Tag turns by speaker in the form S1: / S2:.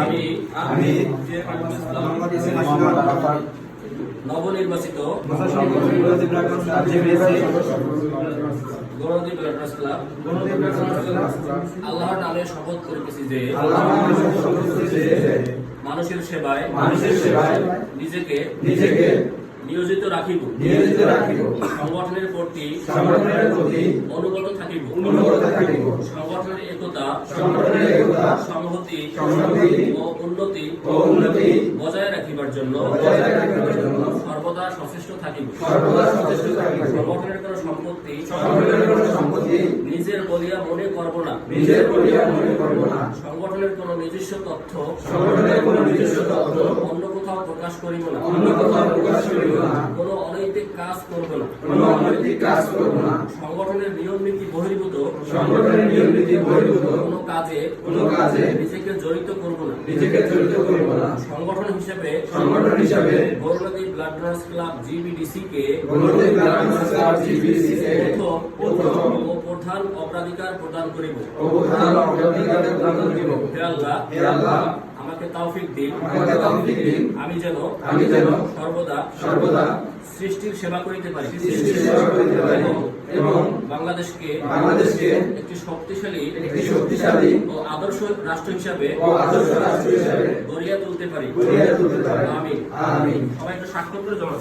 S1: আমি
S2: আমি
S1: নবনির্বাচিত গণদীপ আল্লাহর নামে শপথ করিতেছি যে মানুষের সেবায়
S2: মানুষের সেবায়
S1: নিজেকে
S2: নিজেকে
S1: নিয়োজিত রাখিব।
S2: নিয়োজিত রাখিব।
S1: সংগঠনের প্রতি
S2: সংগঠনের প্রতি
S1: অনুগত থাকিব।
S2: অনুগত থাকিব।
S1: সংগঠনের একতা
S2: সংগঠনের একতা
S1: সংহতি
S2: সংহতি
S1: ও উন্নতি
S2: ও উন্নতি
S1: বজায় রাখিবার জন্য
S2: বজায় রাখিবার জন্য
S1: সর্বদা সচেষ্ট থাকিব।
S2: সর্বদা সচেষ্ট থাকিব।
S1: সংগঠনের কোন সম্পত্তি
S2: সংগঠনের কোন সম্পত্তি
S1: নিজের বলিয়া মনে করব না।
S2: নিজের বলিয়া মনে করব না।
S1: সংগঠনের কোন নিজস্ব তথ্য
S2: সংগঠনের কোন নিজস্ব তত্ত্ব
S1: অন্য কোথাও প্রকাশ করিব না।
S2: অন্য কোথাও প্রকাশ করিব না।
S1: কোন অনৈতিক কাজ করব না।
S2: কোনো অনৈতিক কাজ করব না।
S1: সংগঠনের নিয়ম নীতি বহির্ভূত।
S2: সংগঠনের নিয়ম নীতি বহির্ভূত।
S1: কোন কাজে
S2: কোনো কাজে
S1: নিজেকে জড়িত করব না।
S2: নিজেকে জড়িত করব না।
S1: সংগঠন হিসেবে
S2: সংগঠন হিসাবে
S1: Gournadi blood donors club GBDC কে
S2: গণতন্ত্র ব্লাড ক্লাব জিবিএসসি কে প্রথম
S1: ও প্রধান অগ্রাধিকার প্রদান করিব।
S2: অবদান অগ্রাধিকার প্রদান করিব।
S1: হে আল্লাহ
S2: হে আল্লাহ
S1: আমাকে তৌফিক দিন।
S2: আমাকে তৌফিক দিন।
S1: আমি যেন
S2: আমি যেন
S1: সর্বদা
S2: সর্বদা
S1: সৃষ্টির সেবা করিতে পারি।
S2: সৃষ্টির সেবা করিতে পারি। এবং
S1: বাংলাদেশকে
S2: বাংলাদেশকে
S1: একটি শক্তিশালী
S2: একটি শক্তিশালী
S1: ও আদর্শ রাষ্ট্র হিসাবে
S2: ও আদর্শ রাষ্ট্র হিসাবে
S1: গড়িয়া তুলতে পারি।
S2: গড়িয়া তুলতে পারি।
S1: আমিন।
S2: আমিন।
S1: সবাই একটু স্বাক্ষর করে জমা